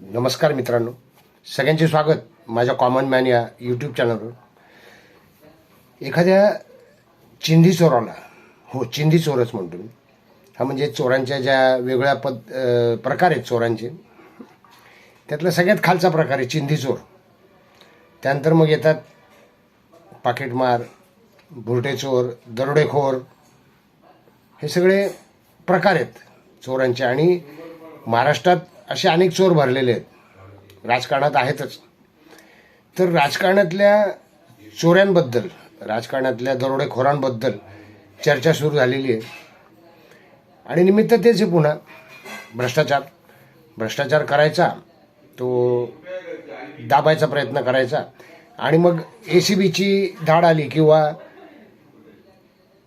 नमस्कार मित्रांनो. सगळ्यांचे स्वागत माझ्या कॉमन मॅन या यूट्यूब चॅनलवर एखाद्या चिंधी चोराला हो चिंधी चोरच म्हणतो मी. हा म्हणजे चोरांच्या ज्या वेगळ्या पद प्रकार आहेत चोरांचे त्यातला सगळ्यात खालचा प्रकार आहे चिंधी चोर. त्यानंतर मग येतात पाकिटमार भुरटे चोर दरोडेखोर हे सगळे प्रकार आहेत चोरांचे. आणि महाराष्ट्रात असे अनेक चोर भरलेले आहेत. राजकारणात आहेतच. तर राजकारणातल्या चोऱ्यांबद्दल राजकारणातल्या दरोडेखोरांबद्दल चर्चा सुरू झालेली आहे. आणि निमित्त तेच आहे पुन्हा भ्रष्टाचार. भ्रष्टाचार करायचा तो दाबायचा प्रयत्न करायचा. आणि मग ए सी बीची धाड आली किंवा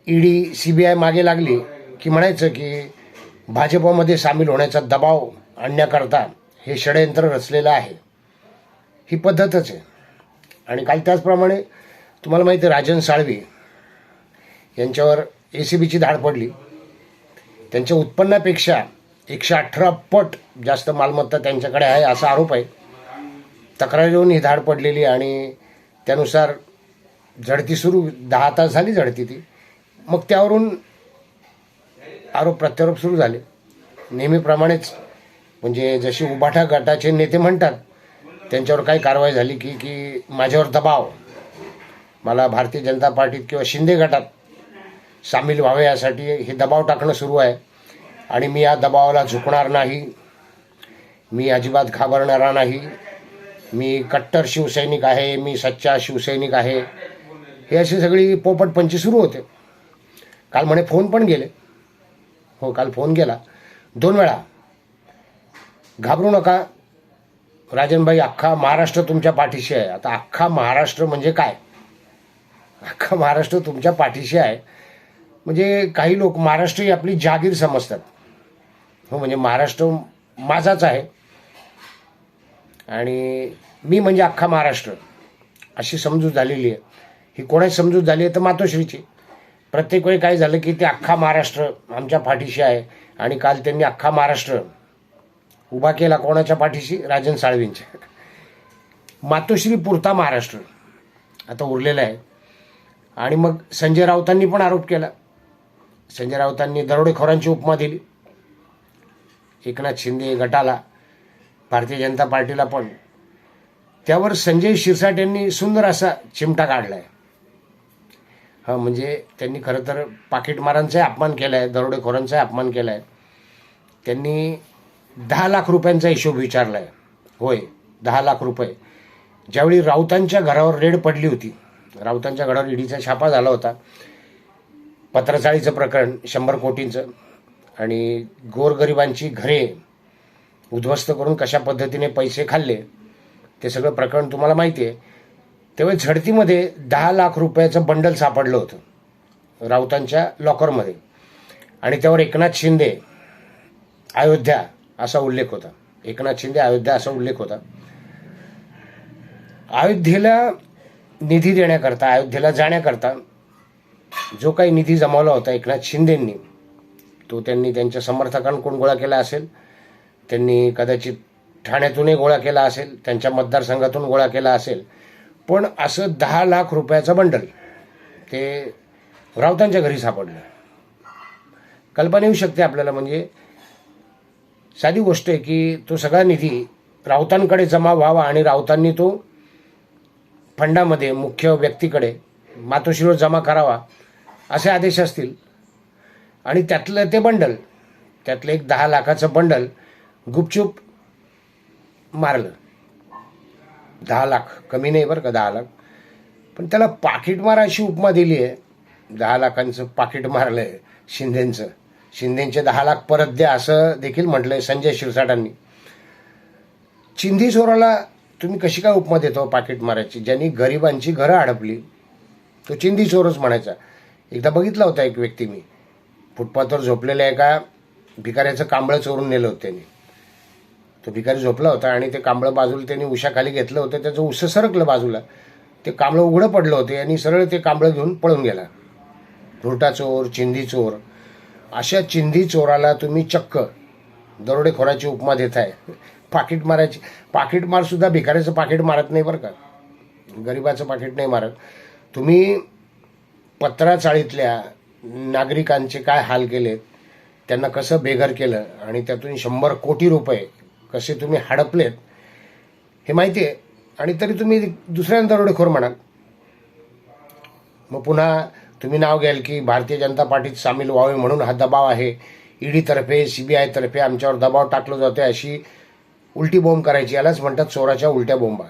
ईडी सी बी आय मागे लागली की म्हणायचं की भाजपमध्ये सामील होण्याचा दबाव आणण्याकरता हे षडयंत्र रचलेलं आहे. ही पद्धतच आहे. आणि काल त्याचप्रमाणे तुम्हाला माहिती आहे राजन साळवी यांच्यावर ए सी बीची धाड पडली. त्यांच्या उत्पन्नापेक्षा एकशे अठरा पट जास्त मालमत्ता त्यांच्याकडे आहे असा आरोप आहे. तक्रारीवरून येऊन ही धाड पडलेली आणि त्यानुसार झडती सुरू दहा तास झाली झडती ती. मग त्यावरून आरोप प्रत्यारोप सुरू झाले. नेहमीप्रमाणेच म्हणजे जशी उबाठा गटाचे नेते म्हणतात त्यांच्यावर काही कारवाई झाली की की माझ्यावर दबाव. मला भारतीय जनता पार्टीत किंवा शिंदे गटात सामील व्हावे यासाठी हे दबाव टाकणं सुरू आहे. आणि मी या दबावाला झुकणार नाही. मी अजिबात घाबरणारा नाही. मी कट्टर शिवसैनिक आहे मी सच्चा शिवसैनिक आहे. हे अशी सगळी पोपटपंची सुरू होते. काल म्हणे फोन पण गेले. हो काल फोन गेला. दोन वेळा घाबरू नका. राजनभाई अख्खा महाराष्ट्र तुमच्या पाठीशी आहे. आता अख्खा महाराष्ट्र म्हणजे काय? अख्खा महाराष्ट्र तुमच्या पाठीशी आहे. म्हणजे काही लोक महाराष्ट्र ही आपली जागीर समजतात. हो म्हणजे महाराष्ट्र माझाच आहे. आणि मी म्हणजे अख्खा महाराष्ट्र. अशी समजूत झालेली आहे. ही कोणाची समजूत झाली आहे तर मातोश्रीची. प्रत्येक वेळी काय झालं की ते अख्खा महाराष्ट्र आमच्या पाठीशी आहे. आणि काल त्यांनी अख्खा महाराष्ट्र उभा केला कोणाच्या पाठीशी? राजन साळवींच्या. मातोश्री पुरता महाराष्ट्र. आता उरलेला आहे. आणि मग संजय राऊतांनी पण आरोप केला. संजय राऊतांनी दरोडेखोरांची उपमा दिली. एकनाथ शिंदे गटाला भारतीय जनता पार्टीला पण. त्यावर संजय शिरसाट यांनी सुंदर असा चिमटा काढलाय. हा म्हणजे त्यांनी खरं तर पाकिटमारांचाही अपमान केला आहे दरोडेखोरांचाही अपमान केला आहे त्यांनी दहा लाख रुपयांचा हिशोब विचारला आहे होय दहा लाख रुपये. ज्यावेळी राऊतांच्या घरावर रेड पडली होती राऊतांच्या घरावर ईडीचा छापा झाला होता पत्रचाळीचं प्रकरण शंभर कोटींचं आणि गोरगरिबांची घरे उद्ध्वस्त करून कशा पद्धतीने पैसे खाल्ले ते सगळं प्रकरण तुम्हाला माहिती आहे. तेव्हा झडतीमध्ये दहा लाख रुपयाचं बंडल सापडलं होतं राऊतांच्या लॉकरमध्ये. आणि त्यावर एकनाथ शिंदे अयोध्या असा उल्लेख होता. एकनाथ शिंदे अयोध्या असा उल्लेख होता. अयोध्येला निधी देण्याकरता अयोध्येला जाण्याकरता जो काही निधी जमावला होता एकनाथ शिंदेंनी तो त्यांनी त्यांच्या समर्थकांकडून गोळा केला असेल? त्यांनी कदाचित ठाण्यातूनही गोळा केला असेल त्यांच्या मतदारसंघातून गोळा केला असेल. पण असं दहा लाख रुपयाचं बंडल ते राऊतांच्या घरी सापडलं. कल्पना येऊ शकते आपल्याला म्हणजे साधी गोष्ट आहे की तो सगळा निधी राऊतांकडे जमा व्हावा आणि राऊतांनी तो फंडामध्ये मुख्य व्यक्तीकडे मातोश्रीवर जमा करावा असे आदेश असतील. आणि त्यातलं ते बंडल त्यातलं एक दहा लाखाचं बंडल गुपचूप मारलं. दहा लाख कमी नाही बरं का दहा लाख. पण त्याला पाकिटमार अशी उपमा दिली आहे दहा लाखांचं पाकिट मारलं आहे शिंदेंचं. शिंदेचे दहा लाख परत द्या असं देखील म्हटलं आहे संजय शिरसाटांनी. चिंधी चोराला तुम्ही कशी काय उपमा देतो पाकिट मारायची? ज्यांनी गरिबांची घरं अडपली. तो चिंधी चोरच म्हणायचा. एकदा बघितला होता एक व्यक्ती मी. फुटपाथवर झोपलेल्या एका भिकाऱ्याचं कांबळं चोरून नेलं होतं त्यांनी. तो भिकारी झोपला होता आणि ते कांबळं बाजूला त्यांनी उशाखाली घेतलं होतं. त्याचं उस सरकलं बाजूला. ते कांबळं उघडं पडलं होते. आणि सरळ ते कांबळं घेऊन पळून गेला. धुरटा चोर चिंधी चोर अशा चिंधी चोराला तुम्ही चक्क दरोडेखोराची उपमा देताय. पाकिट मारायची पाकिट मार सुद्धा भिकाऱ्याचं पाकिट मारत नाही बरं का? गरिबाचं पाकिट नाही मारत. तुम्ही पत्रा चाळीतल्या नागरिकांचे काय हाल केलेत? त्यांना कसं बेघर केलं? आणि त्यातून शंभर कोटी रुपये कसे तुम्ही हडपलेत? हे माहिती आहे. आणि तरी तुम्ही दुसऱ्यांदा दरोडेखोर म्हणाल. मग पुन्हा तुम्ही नाव घ्याल की भारतीय जनता पार्टीत सामील व्हावे म्हणून हा दबाव आहे. ईडीतर्फे सी बी आमच्यावर दबाव टाकला जातोय अशी उलटी बोंब करायची. यालाच म्हणतात चोराच्या उलट्या बोंबा.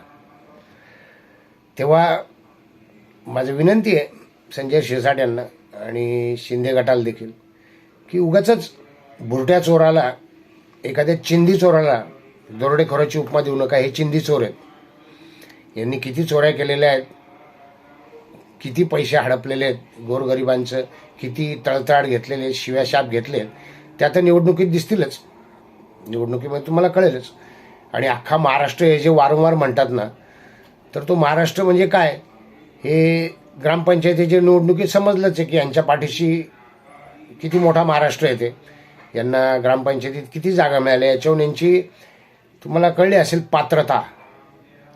तेव्हा माझं विनंती आहे संजय शिरसाट यांना आणि शिंदे गटाला देखील की उगाच बुरट्या चोराला एखाद्या चिंदी चोराला दरोडेखोराची उपमा देऊ नका. हे चिंदी चोर आहेत. यांनी किती चोऱ्या केलेल्या आहेत किती पैसे हडपलेले आहेत गोरगरिबांचं किती तळतळाट घेतलेले आहेत, शिव्याशाप घेतले त्या तर निवडणुकीत दिसतीलच. निवडणुकीमध्ये तुम्हाला कळेलच. आणि अख्खा महाराष्ट्र हे जे वारंवार म्हणतात ना तर तो महाराष्ट्र म्हणजे काय? हे ग्रामपंचायतीच्या निवडणुकीत समजलंच आहे की यांच्या पाठीशी किती मोठा महाराष्ट्र येते यांना ग्रामपंचायतीत किती जागा मिळाल्या याच्यावरून यांची तुम्हाला कळली असेल पात्रता.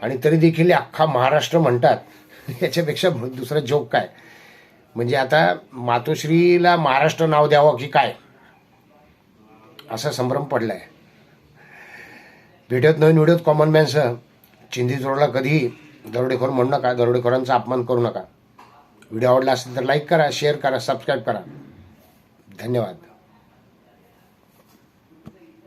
आणि तरी देखील अख्खा महाराष्ट्र म्हणतात याच्यापेक्षा दुसरं जोक काय? म्हणजे आता मातोश्रीला महाराष्ट्र नाव द्यावं की काय? असा संभ्रम पडलाय. भेटत नवीन व्हिडिओत कॉमन मॅनसह चिंदी कधीही दरोडेखोर म्हणू नका दरोडेखोरांचा अपमान करू नका. व्हिडिओ आवडला असेल तर लाईक करा शेअर करा सबस्क्राईब करा. धन्यवाद.